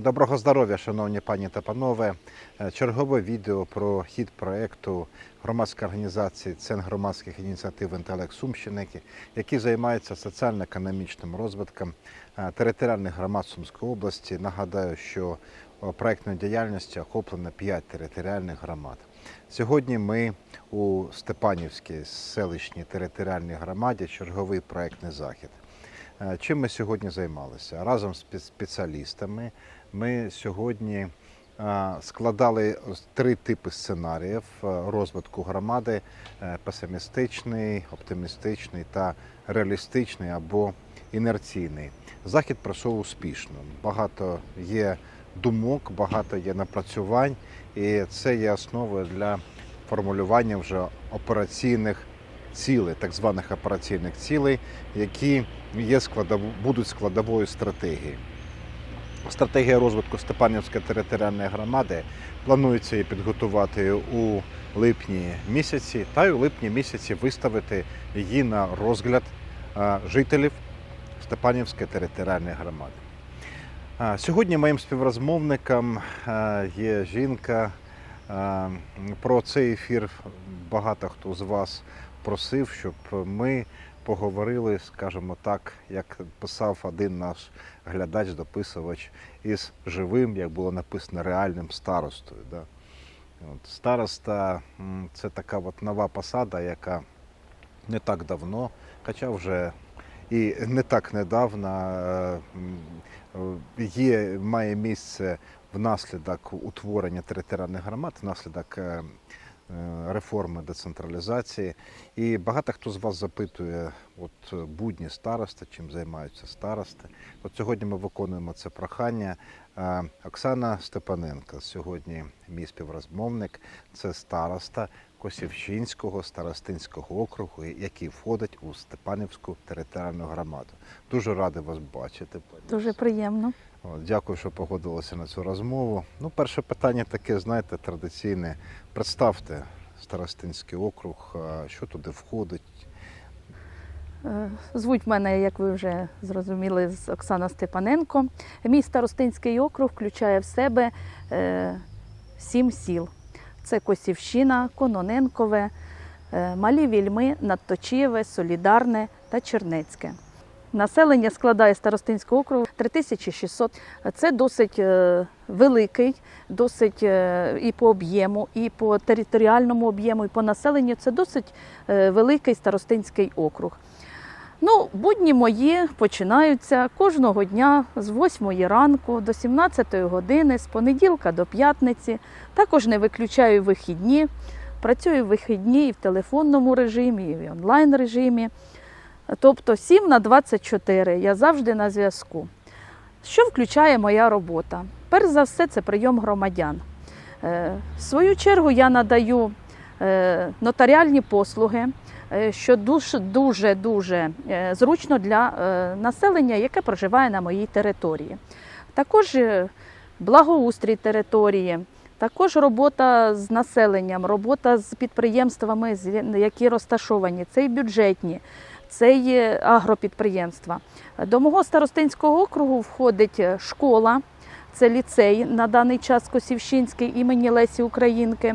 Доброго здоров'я, шановні пані та панове. Е, Чергове відео про хід проєкту громадської організації Центр громадських ініціатив «Інтелект Сумщини», які займаються соціально-економічним розвитком е, територіальних громад Сумської області. Нагадаю, що о, проєктною діяльністю охоплено 5 територіальних громад. Сьогодні ми у Степанівській селищній територіальній громаді черговий проєктний захід. Е, Чим ми сьогодні займалися? Разом з спеціалістами ми сьогодні е, складали три типи сценаріїв е, розвитку громади: песимістичний, оптимістичний та реалістичний або інерційний. Захід пройшов успішно. Багато є думок, багато є напрацювань, і це є основою для формулювання вже операційних цілей, так званих операційних цілей, які є складов... будуть складовою стратегії. Стратегія розвитку Степанівської територіальної громади планується її підготувати у липні місяці, та й у липні місяці виставити її на розгляд жителів Степанівської територіальної громади. Сьогодні моїм співрозмовником є жінка. Е, Про цей ефір багато хто з вас просив, щоб ми поговорили, скажімо так, як писав один наш глядач, дописувач, із живим, як було написано, реальним старостою. Да? От, староста це така от нова посада, яка не так давно, хоча вже і не так недавно е, е, є, має місце внаслідок утворення територіальних громад, внаслідок е, е, реформи децентралізації. І багато хто з вас запитує, от е, будні староста, чим займаються старости. От сьогодні ми виконуємо це прохання. Оксана Степаненко сьогодні мій співрозмовник, це староста Косівщинського старостинського округу, який входить у Степанівську територіальну громаду. Дуже радий вас бачити. Дуже приємно. Дякую, що погодилися на цю розмову. Ну, перше питання таке, знаєте, традиційне. Представте Старостинський округ, що туди входить. Е, Звуть мене, як ви вже зрозуміли, з Оксана Степаненко. Мій старостинський округ включає в себе е, сім сіл. Це Косівщина, Кононенкове, е, Малі Вільми, Надточієве, Солідарне та Чернецьке. Населення складає старостинського округу 3600. Це досить е, великий, досить е, і по об'єму, і по територіальному об'єму, і по населенню. Це досить великий старостинський округ. Ну, будні мої починаються кожного дня з 8 ранку до 17 години, з понеділка до п'ятниці. Також не виключаю вихідні. Працюю в вихідні і в телефонному режимі, і в онлайн режимі. Тобто 7 на 24 я завжди на зв'язку. Що включає моя робота? Перш за все, це прийом громадян. Е, В свою чергу я надаю е, нотаріальні послуги, що дуже дуже е, зручно для е, населення, яке проживає на моїй території. Також е, благоустрій території, також робота з населенням, робота з підприємствами, які розташовані, це і бюджетні, це є агропідприємства. До мого старостинського округу входить е, школа, це ліцей на даний час Косівщинський імені Лесі Українки,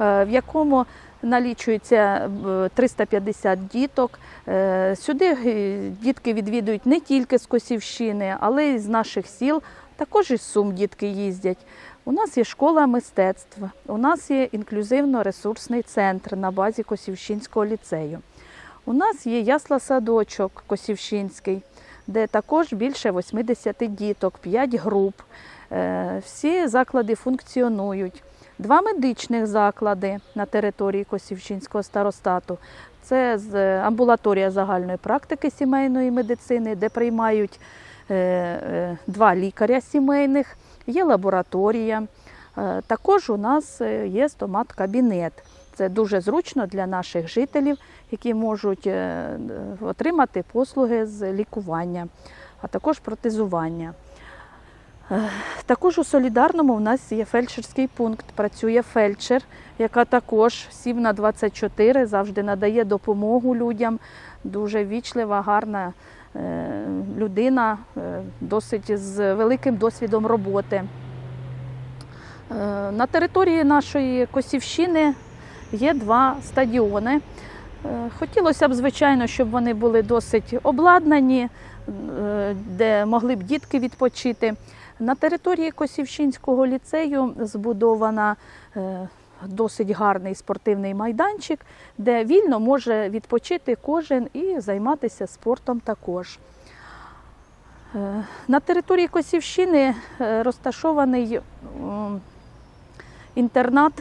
е, в якому налічується е, 350 діток. Е, Сюди е, дітки відвідують не тільки з Косівщини, але й з наших сіл. Також із Сум дітки їздять. У нас є школа мистецтв, у нас є інклюзивно-ресурсний центр на базі Косівщинського ліцею. У нас є ясла-садочок Косівщинський, де також більше 80 діток, 5 груп. Е, Всі заклади функціонують. Два медичних заклади на території Косівщинського старостату. Це з- амбулаторія загальної практики сімейної медицини, де приймають е, е, два лікаря сімейних, є лабораторія. Е, Також у нас е, є стомат-кабінет. Це дуже зручно для наших жителів, які можуть е, отримати послуги з лікування, а також протезування. Також у солідарному в нас є фельдшерський пункт. Працює фельдшер, яка також 7 на 24 завжди надає допомогу людям. Дуже вічлива, гарна е, людина е, досить з великим досвідом роботи. Е, На території нашої Косівщини є два стадіони. Хотілося б, звичайно, щоб вони були досить обладнані, де могли б дітки відпочити. На території Косівщинського ліцею збудована е, досить гарний спортивний майданчик, де вільно може відпочити кожен і займатися спортом також. Е, На території Косівщини е, розташований інтернат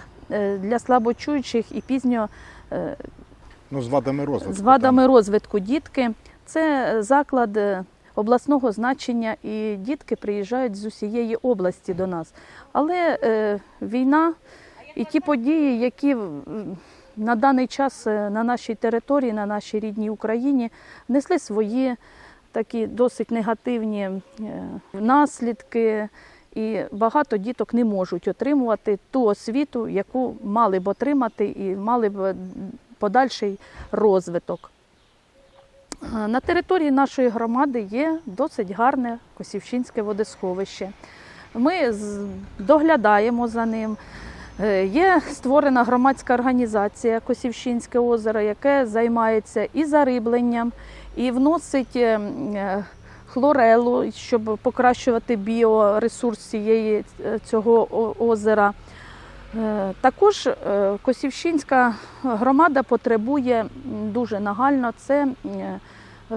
для слабочуючих і пізньо Ну, з вадами розвитку. з вадами розвитку дітки. Це заклад обласного значення, і дітки приїжджають з усієї області до нас. Але е, війна і ті події, які на даний час е, на нашій території, на нашій рідній Україні, несли свої такі досить негативні е, наслідки. І багато діток не можуть отримувати ту освіту, яку мали б отримати і мали б подальший розвиток. Е, На території нашої громади є досить гарне Косівщинське водосховище. Ми доглядаємо за ним. Е, Є створена громадська організація Косівщинське озеро, яке займається і зарибленням, і вносить е, хлорелу, щоб покращувати біоресурс цього озера. Е, Також е, Косівщинська громада потребує дуже нагально це е,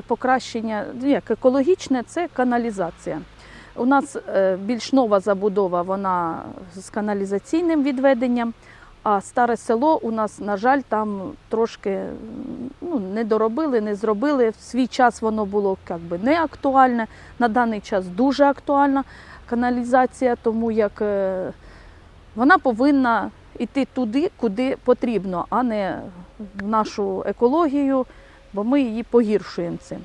покращення, ну, як екологічне, це каналізація. У нас більш нова забудова, вона з каналізаційним відведенням, а старе село у нас, на жаль, там трошки ну, не доробили, не зробили. В свій час воно було як би, не актуальне, на даний час дуже актуальна каналізація, тому як вона повинна йти туди, куди потрібно, а не в нашу екологію, бо ми її погіршуємо цим.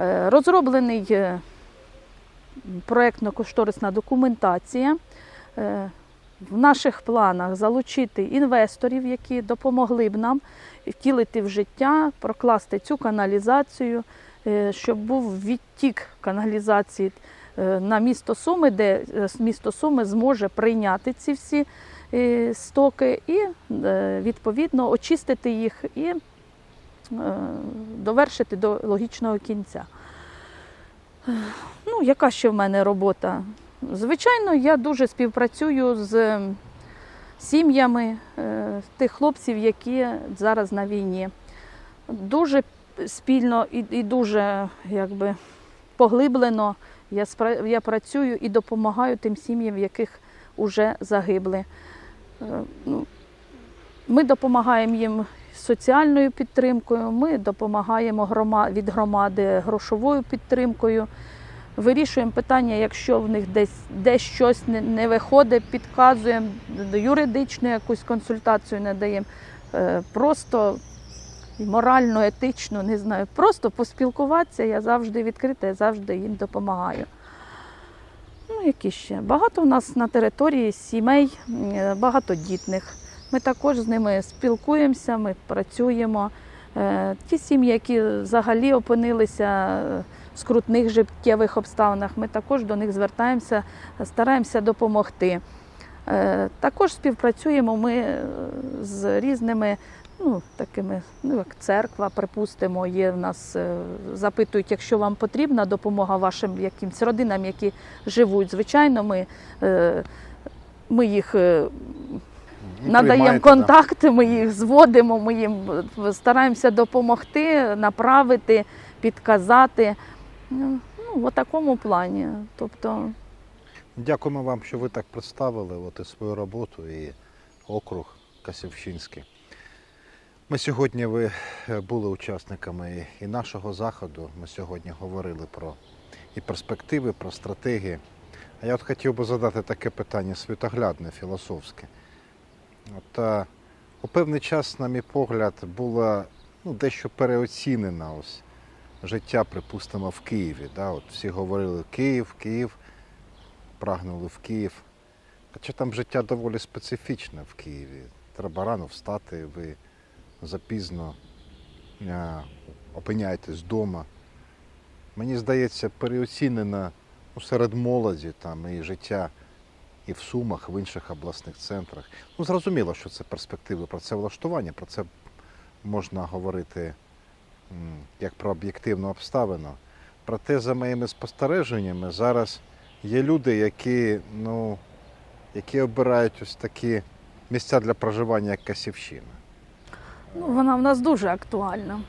Е, Розроблений е, проєктно-кошторисна документація. Е, В наших планах залучити інвесторів, які допомогли б нам втілити в життя, прокласти цю каналізацію, щоб був відтік каналізації на місто Суми, де е, місто Суми зможе прийняти ці всі е, стоки і е, відповідно очистити їх і е, довершити до логічного кінця. Е, Ну, яка ще в мене робота? Звичайно, я дуже співпрацюю з сім'ями е, тих хлопців, які зараз на війні. Дуже спільно і дуже якби, поглиблено я, я працюю і допомагаю тим сім'ям, в яких вже загибли. Е, ну, Ми допомагаємо їм соціальною підтримкою, ми допомагаємо від громади грошовою підтримкою. Вирішуємо питання, якщо в них десь, десь щось не, не виходить, підказуємо, юридичну якусь консультацію не даємо. Е, Просто морально, етично, не знаю. Просто поспілкуватися, я завжди відкрита, я завжди їм допомагаю. Ну, які ще? Багато в нас на території сімей е, багатодітних. Ми також з ними спілкуємося, ми працюємо. Е, Ті сім'ї, які взагалі опинилися е, в скрутних життєвих обставинах, ми також до них звертаємося, стараємося допомогти. Також співпрацюємо ми з різними, ну, такими, ну, як церква, припустимо, є в нас, е, запитують, якщо вам потрібна допомога вашим якимсь родинам, які живуть. Звичайно, ми, е, ми їх е, Ну, надаємо контакти, ми їх зводимо, ми їм стараємося допомогти, направити, підказати. Ну, ну, в такому плані. Тобто, Дякуємо вам, що ви так представили от і свою роботу і округ Касівщинський. Ми сьогодні ви е, були учасниками і нашого заходу. Ми сьогодні говорили про і перспективи, про стратегії. А я от хотів би задати таке питання світоглядне, філософське. От, е, у певний час, на мій погляд, було ну, дещо переоцінено ось життя, припустимо, в Києві. Да? От всі говорили Київ, Київ прагнули в Київ. Хоча там життя доволі специфічне в Києві. Треба рано встати, ви запізно е, опиняєтесь вдома. мені здається, переоцінена ну, серед молоді там, і життя і в Сумах, в інших обласних центрах. Ну, зрозуміло, що це перспективи працевлаштування, про це можна говорити як про об'єктивну обставину. Проте, за моїми спостереженнями, зараз є люди, які, ну, які обирають ось такі місця для проживання, як Касівщина. Ну, вона в нас дуже актуальна.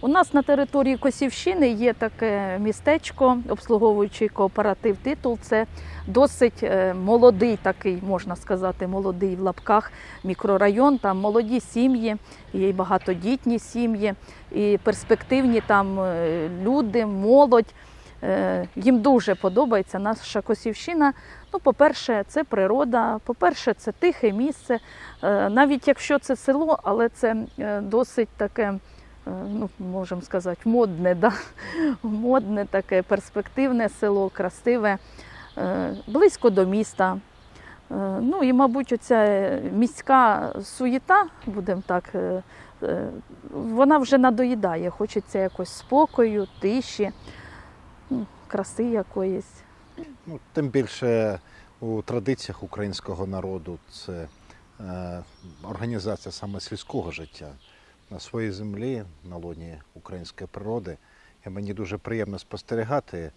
У нас на території Косівщини є таке містечко, обслуговуючий кооператив титул. Це досить е, молодий такий, можна сказати, молодий в лапках мікрорайон. Там молоді сім'ї, є й багатодітні сім'ї, і перспективні там е, люди, молодь. Е, Їм дуже подобається наша Косівщина. Ну, по-перше, це природа, по-перше, це тихе місце. Е, Навіть якщо це село, але це е, досить таке, ну, можемо сказати, модне, да? модне таке перспективне село, красиве, близько до міста. Ну і, мабуть, оця міська суєта, будемо так, вона вже надоїдає. Хочеться якось спокою, тиші, краси якоїсь. Ну, тим більше у традиціях українського народу це е, організація саме сільського життя на своїй землі, на лоні української природи. І мені дуже приємно спостерігати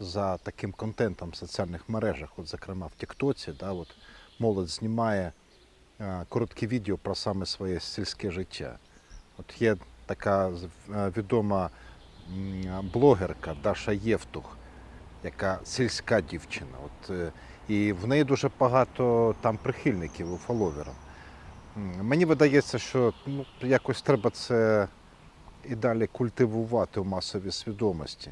за таким контентом в соціальних мережах, от, зокрема в Тіктоці, да, от, молодь знімає е, короткі відео про саме своє сільське життя. От є така е, відома блогерка Даша Євтух, яка сільська дівчина. От, е, і в неї дуже багато там прихильників у фоловерів. М, Мені видається, що ну, якось треба це і далі культивувати у масовій свідомості.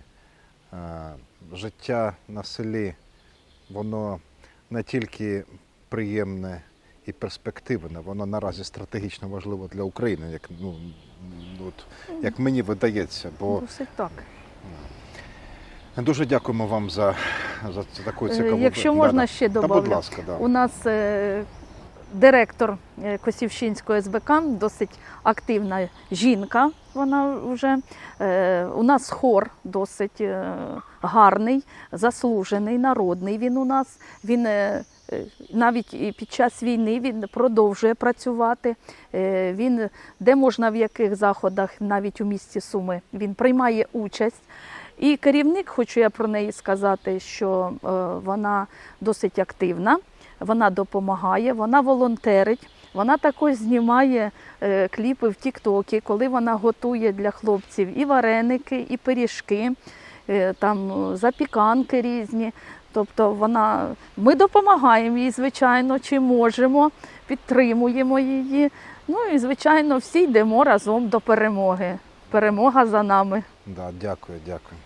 Е, Життя на селі, воно не тільки приємне і перспективне, воно наразі стратегічно важливо для України, як, ну, от, як мені видається. Бо Досить так. Дуже дякуємо вам за, за таку Е, цікаву. Якщо можна да. ще ласка, да. У нас е, директор е, Косівщинської СБК, досить активна жінка. Вона вже Е, у нас хор досить е, гарний, заслужений, народний. Він у нас він навіть під час війни він продовжує працювати. Він де можна в яких заходах, навіть у місті Суми, він приймає участь. І керівник, хочу я про неї сказати, що вона досить активна, вона допомагає, вона волонтерить. Вона також знімає е, кліпи в Тіктокі, коли вона готує для хлопців і вареники, і пиріжки, е, там е, запіканки різні. Тобто вона, ми допомагаємо їй, звичайно, чи можемо, підтримуємо її. Ну і звичайно, всі йдемо разом до перемоги. Перемога за нами. Да, дякую, дякую.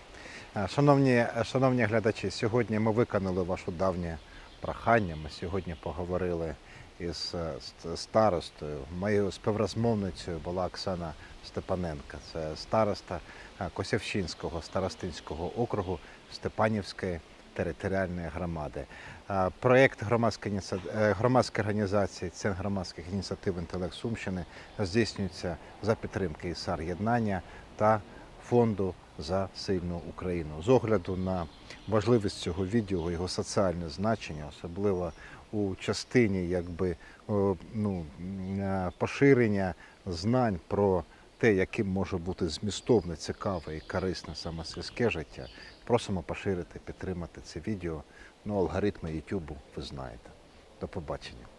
Е, Шановні, шановні глядачі, сьогодні ми виконали ваше давнє прохання. Ми сьогодні поговорили із е, старостою. Моєю співрозмовницею була Оксана Степаненка. Це староста е, Косівщинського старостинського округу Степанівської територіальної громади. Е, Проєкт громадської, громадської організації Центр громадських ініціатив інтелект Сумщини здійснюється за підтримки ІСАР єднання та фонду за сильну Україну. З огляду на важливість цього відео, його соціальне значення, особливо у частині якби, ну, е, поширення знань про те, яким може бути змістовне, цікаве і корисне саме сільське життя, просимо поширити, підтримати це відео. Ну, алгоритми YouTube ви знаєте. До побачення.